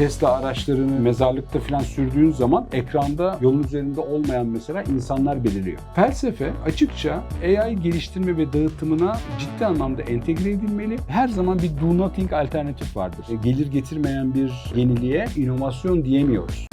Tesla araçlarını mezarlıkta falan sürdüğün zaman ekranda yolun üzerinde olmayan mesela insanlar beliriyor. Felsefe açıkça AI geliştirme ve dağıtımına ciddi anlamda entegre edilmeli. Her zaman bir do nothing alternatif vardır. E, Gelir getirmeyen bir yeniliğe inovasyon diyemiyoruz.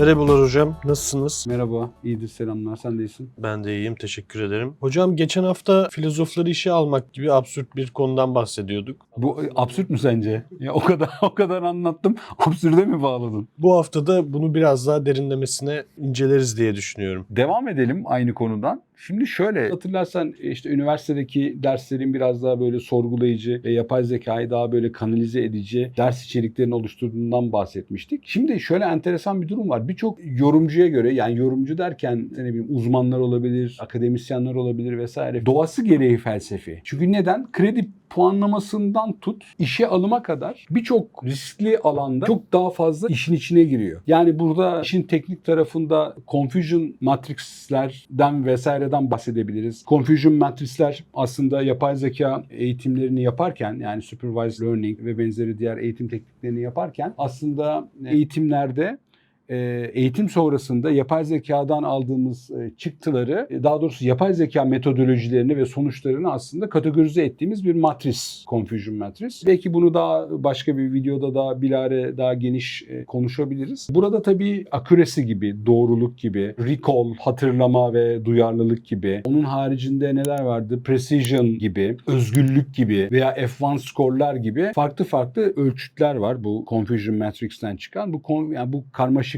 Merhabalar hocam, nasılsınız? Merhaba, iyidir selamlar. Sen de iyisin. Ben de iyiyim, teşekkür ederim. Hocam geçen hafta filozofları işe almak gibi absürt bir konudan bahsediyorduk. Bu e, absürt mü sence? Ya o kadar o kadar anlattım. Absürde mi bağladın? Bu hafta da bunu biraz daha derinlemesine inceleriz diye düşünüyorum. Devam edelim aynı konudan. Şimdi şöyle hatırlarsan işte üniversitedeki derslerin biraz daha böyle sorgulayıcı ve yapay zekayı daha böyle kanalize edici ders içeriklerini oluşturduğundan bahsetmiştik. Şimdi şöyle enteresan bir durum var. Birçok yorumcuya göre yani yorumcu derken ne bileyim uzmanlar olabilir, akademisyenler olabilir vesaire. Doğası gereği felsefi. Çünkü neden? Kredi puanlamasından tut işe alıma kadar birçok riskli alanda çok daha fazla işin içine giriyor. Yani burada işin teknik tarafında confusion matrixlerden vesaireden bahsedebiliriz. Confusion matrisler aslında yapay zeka eğitimlerini yaparken yani supervised learning ve benzeri diğer eğitim tekniklerini yaparken aslında eğitimlerde eğitim sonrasında yapay zekadan aldığımız e, çıktıları, e, daha doğrusu yapay zeka metodolojilerini ve sonuçlarını aslında kategorize ettiğimiz bir matris, confusion matris. Belki bunu daha başka bir videoda daha bilare daha geniş e, konuşabiliriz. Burada tabii accuracy gibi, doğruluk gibi, recall, hatırlama ve duyarlılık gibi, onun haricinde neler vardı? Precision gibi, özgürlük gibi veya F1 skorlar gibi farklı farklı ölçütler var bu confusion matrix'ten çıkan. Bu yani bu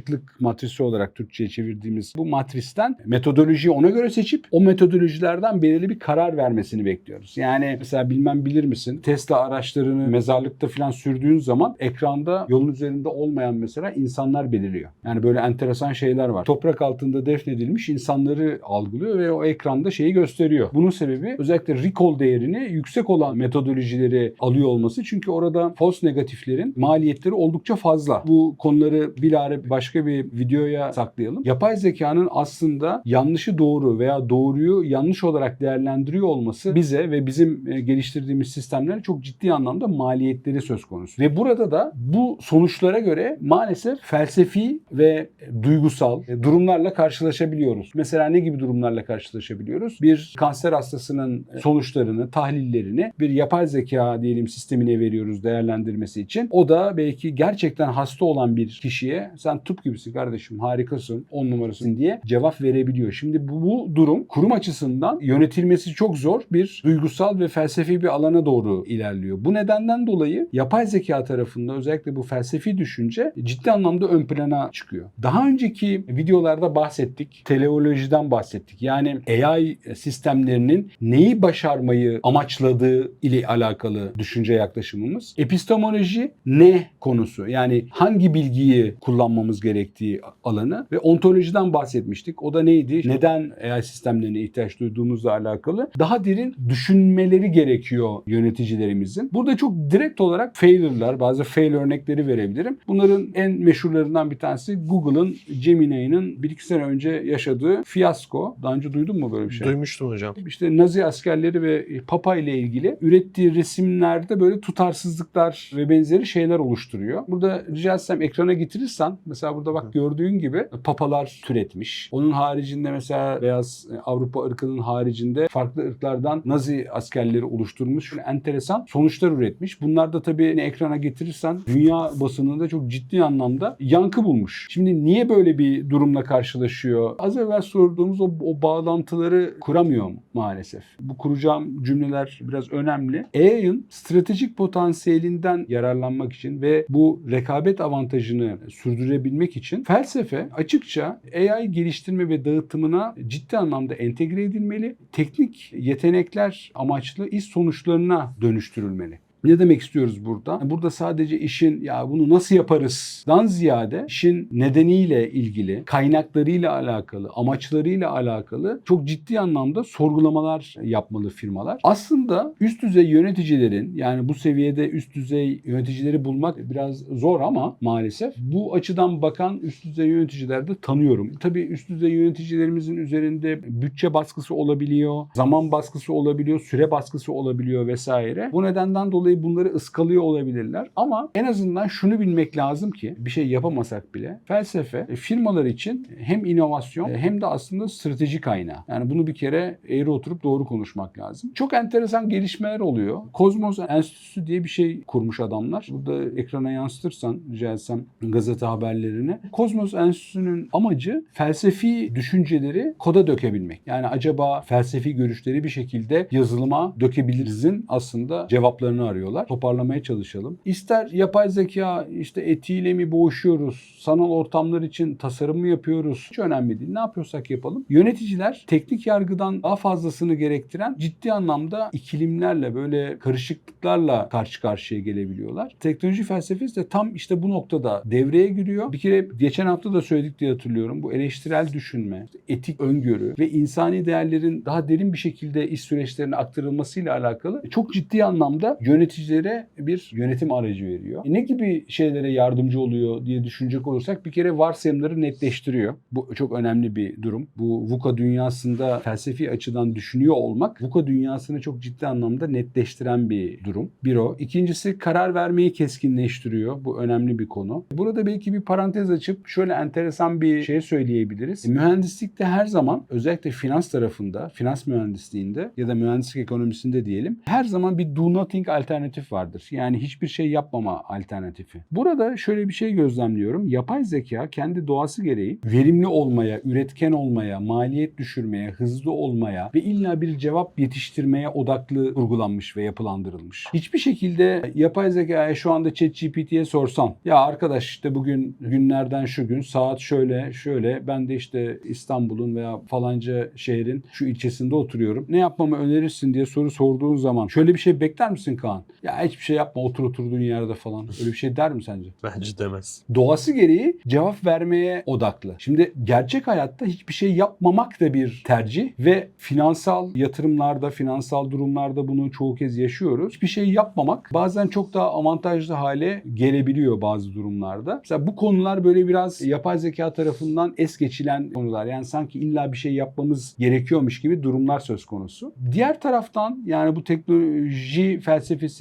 karmaşıklık matrisi olarak Türkçe'ye çevirdiğimiz bu matristen metodolojiyi ona göre seçip o metodolojilerden belirli bir karar vermesini bekliyoruz. Yani mesela bilmem bilir misin? Tesla araçlarını mezarlıkta falan sürdüğün zaman ekranda yolun üzerinde olmayan mesela insanlar beliriyor. Yani böyle enteresan şeyler var. Toprak altında defnedilmiş insanları algılıyor ve o ekranda şeyi gösteriyor. Bunun sebebi özellikle recall değerini yüksek olan metodolojileri alıyor olması. Çünkü orada false negatiflerin maliyetleri oldukça fazla. Bu konuları bilare başka bir videoya saklayalım. Yapay zekanın aslında yanlışı doğru veya doğruyu yanlış olarak değerlendiriyor olması bize ve bizim e, geliştirdiğimiz sistemlere çok ciddi anlamda maliyetleri söz konusu. Ve burada da bu sonuçlara göre maalesef felsefi ve duygusal e, durumlarla karşılaşabiliyoruz. Mesela ne gibi durumlarla karşılaşabiliyoruz? Bir kanser hastasının sonuçlarını, tahlillerini bir yapay zeka diyelim sistemine veriyoruz değerlendirmesi için. O da belki gerçekten hasta olan bir kişiye sen tıp gibisin kardeşim harikasın, on numarasın diye cevap verebiliyor. Şimdi bu, bu durum kurum açısından yönetilmesi çok zor bir duygusal ve felsefi bir alana doğru ilerliyor. Bu nedenden dolayı yapay zeka tarafında özellikle bu felsefi düşünce ciddi anlamda ön plana çıkıyor. Daha önceki videolarda bahsettik. Teleolojiden bahsettik. Yani AI sistemlerinin neyi başarmayı amaçladığı ile alakalı düşünce yaklaşımımız. Epistemoloji ne konusu? Yani hangi bilgiyi kullanmamız gerektiği alanı ve ontolojiden bahsetmiştik. O da neydi? Neden AI sistemlerine ihtiyaç duyduğumuzla alakalı daha derin düşünmeleri gerekiyor yöneticilerimizin. Burada çok direkt olarak failure'lar, bazı fail örnekleri verebilirim. Bunların en meşhurlarından bir tanesi Google'ın Gemini'nin bir iki sene önce yaşadığı fiyasko. Daha önce duydun mu böyle bir şey? Duymuştum hocam. İşte Nazi askerleri ve Papa ile ilgili ürettiği resimlerde böyle tutarsızlıklar ve benzeri şeyler oluşturuyor. Burada rica etsem ekrana getirirsen mesela burada bak gördüğün gibi papalar türetmiş. Onun haricinde mesela beyaz e, Avrupa ırkının haricinde farklı ırklardan Nazi askerleri oluşturmuş. Şöyle enteresan sonuçlar üretmiş. Bunlar da tabii ekrana getirirsen dünya basınında çok ciddi anlamda yankı bulmuş. Şimdi niye böyle bir durumla karşılaşıyor? Az evvel sorduğumuz o, o bağlantıları kuramıyor maalesef. Bu kuracağım cümleler biraz önemli. AI'ın stratejik potansiyelinden yararlanmak için ve bu rekabet avantajını sürdürebilmek için felsefe açıkça AI geliştirme ve dağıtımına ciddi anlamda entegre edilmeli. Teknik yetenekler amaçlı iş sonuçlarına dönüştürülmeli. Ne demek istiyoruz burada? Burada sadece işin ya bunu nasıl yaparızdan ziyade işin nedeniyle ilgili, kaynaklarıyla alakalı, amaçlarıyla alakalı çok ciddi anlamda sorgulamalar yapmalı firmalar. Aslında üst düzey yöneticilerin yani bu seviyede üst düzey yöneticileri bulmak biraz zor ama maalesef bu açıdan bakan üst düzey yöneticiler de tanıyorum. Tabii üst düzey yöneticilerimizin üzerinde bütçe baskısı olabiliyor, zaman baskısı olabiliyor, süre baskısı olabiliyor vesaire. Bu nedenden dolayı bunları ıskalıyor olabilirler. Ama en azından şunu bilmek lazım ki bir şey yapamasak bile felsefe e, firmalar için hem inovasyon e, hem de aslında strateji kaynağı. Yani bunu bir kere eğri oturup doğru konuşmak lazım. Çok enteresan gelişmeler oluyor. Kozmos Enstitüsü diye bir şey kurmuş adamlar. Burada ekrana yansıtırsan rica etsem gazete haberlerini. Kozmos Enstitüsü'nün amacı felsefi düşünceleri koda dökebilmek. Yani acaba felsefi görüşleri bir şekilde yazılıma dökebilirizin aslında cevaplarını arıyorlar. Toparlamaya çalışalım. İster yapay zeka işte etiğiyle mi boğuşuyoruz? Sanal ortamlar için tasarım mı yapıyoruz? Hiç önemli değil. Ne yapıyorsak yapalım. Yöneticiler teknik yargıdan daha fazlasını gerektiren ciddi anlamda ikilimlerle böyle karışıklıklarla karşı karşıya gelebiliyorlar. Teknoloji felsefesi de tam işte bu noktada devreye giriyor. Bir kere geçen hafta da söyledik diye hatırlıyorum. Bu eleştirel düşünme, etik öngörü ve insani değerlerin daha derin bir şekilde iş süreçlerine aktarılmasıyla alakalı çok ciddi anlamda yöneticilere bir yönetim aracı veriyor. E ne gibi şeylere yardımcı oluyor diye düşünecek olursak bir kere varsayımları netleştiriyor. Bu çok önemli bir durum. Bu VUCA dünyasında felsefi açıdan düşünüyor olmak VUCA dünyasını çok ciddi anlamda netleştiren bir durum. Bir o. İkincisi karar vermeyi keskinleştiriyor. Bu önemli bir konu. Burada belki bir parantez açıp şöyle enteresan bir şey söyleyebiliriz. Mühendislikte her zaman özellikle finans tarafında, finans mühendisliğinde ya da mühendislik ekonomisinde diyelim her zaman bir do nothing alternatif vardır. Yani hiçbir şey yapmama alternatifi. Burada şöyle bir şey gözlemliyorum. Yapay zeka kendi doğası gereği verimli olmaya, üretken olmaya, maliyet düşürmeye, hızlı olmaya ve illa bir cevap yetiştirmeye odaklı kurgulanmış ve yapılandırılmış. Hiçbir şekilde yapay zekaya şu anda ChatGPT'ye sorsan ya arkadaş işte bugün günlerden şu gün saat şöyle şöyle ben de işte İstanbul'un veya falanca şehrin şu ilçesinde oturuyorum. Ne yapmamı önerirsin diye soru sorduğun zaman şöyle bir şey bekler misin Kaan? Ya hiçbir şey yapma otur oturduğun yerde falan. Öyle bir şey der mi sence? Bence demez. doğası gereği cevap vermeye odaklı. Şimdi gerçek hayatta hiçbir şey yapmamak da bir tercih ve finansal yatırımlarda, finansal durumlarda bunu çoğu kez yaşıyoruz. Hiçbir şey yapmamak bazen çok daha avantajlı hale gelebiliyor bazı durumlarda. Mesela bu konular böyle biraz yapay zeka tarafından es geçilen konular. Yani sanki illa bir şey yapmamız gerekiyormuş gibi durumlar söz konusu. Diğer taraftan yani bu teknoloji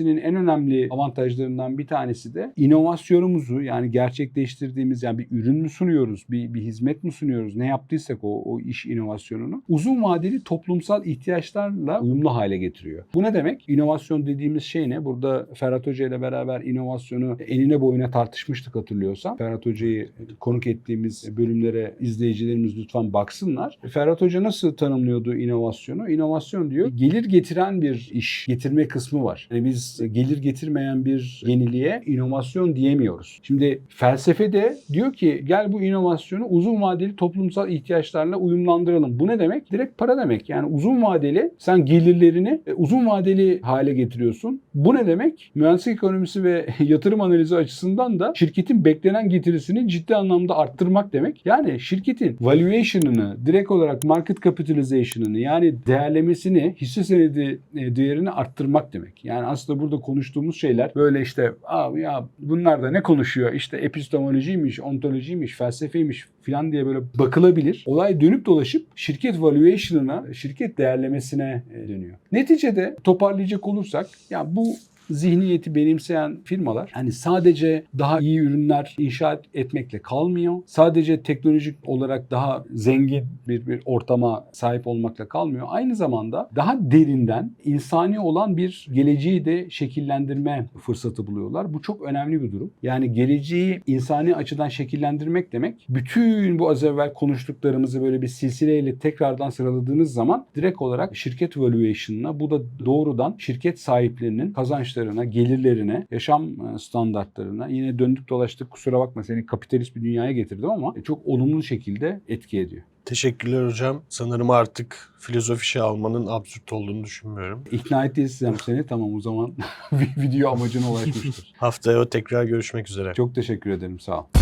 felsefesinin en önemli avantajlarından bir tanesi de inovasyonumuzu yani gerçekleştirdiğimiz yani bir ürün mü sunuyoruz, bir, bir hizmet mi sunuyoruz, ne yaptıysak o, o iş inovasyonunu uzun vadeli toplumsal ihtiyaçlarla uyumlu hale getiriyor. Bu ne demek? İnovasyon dediğimiz şey ne? Burada Ferhat Hoca ile beraber inovasyonu enine boyuna tartışmıştık hatırlıyorsan. Ferhat Hoca'yı konuk ettiğimiz bölümlere izleyicilerimiz lütfen baksınlar. Ferhat Hoca nasıl tanımlıyordu inovasyonu? İnovasyon diyor gelir getiren bir iş, getirme kısmı var. Yani biz gelir getirmeyen bir yeniliğe inovasyon diyemiyoruz. Şimdi felsefe de diyor ki gel bu inovasyonu uzun vadeli toplumsal ihtiyaçlarla uyumlandıralım. Bu ne demek? Direkt para demek. Yani uzun vadeli sen gelirlerini e, uzun vadeli hale getiriyorsun. Bu ne demek? Mühendislik ekonomisi ve yatırım analizi açısından da şirketin beklenen getirisini ciddi anlamda arttırmak demek. Yani şirketin valuation'ını direkt olarak market capitalization'ını yani değerlemesini hisse senedi e, değerini arttırmak demek. Yani aslında burada konuştuğumuz şeyler böyle işte abi ya bunlar da ne konuşuyor? İşte epistemolojiymiş, ontolojiymiş, felsefeymiş filan diye böyle bakılabilir. Olay dönüp dolaşıp şirket valuation'ına, şirket değerlemesine e, dönüyor. Neticede toparlayacak olursak ya bu zihniyeti benimseyen firmalar hani sadece daha iyi ürünler inşa etmekle kalmıyor. Sadece teknolojik olarak daha zengin bir, bir ortama sahip olmakla kalmıyor. Aynı zamanda daha derinden insani olan bir geleceği de şekillendirme fırsatı buluyorlar. Bu çok önemli bir durum. Yani geleceği insani açıdan şekillendirmek demek bütün bu az evvel konuştuklarımızı böyle bir silsileyle tekrardan sıraladığınız zaman direkt olarak şirket valuation'ına bu da doğrudan şirket sahiplerinin kazançlarına, gelirlerine, yaşam e, standartlarına yine döndük dolaştık kusura bakma seni kapitalist bir dünyaya getirdim ama çok olumlu şekilde etki ediyor. Teşekkürler hocam. Sanırım artık filozofi işi almanın absürt olduğunu düşünmüyorum. İkna ettiysem seni tamam o zaman video amacına ulaşmıştır. Haftaya tekrar görüşmek üzere. Çok teşekkür ederim sağ ol.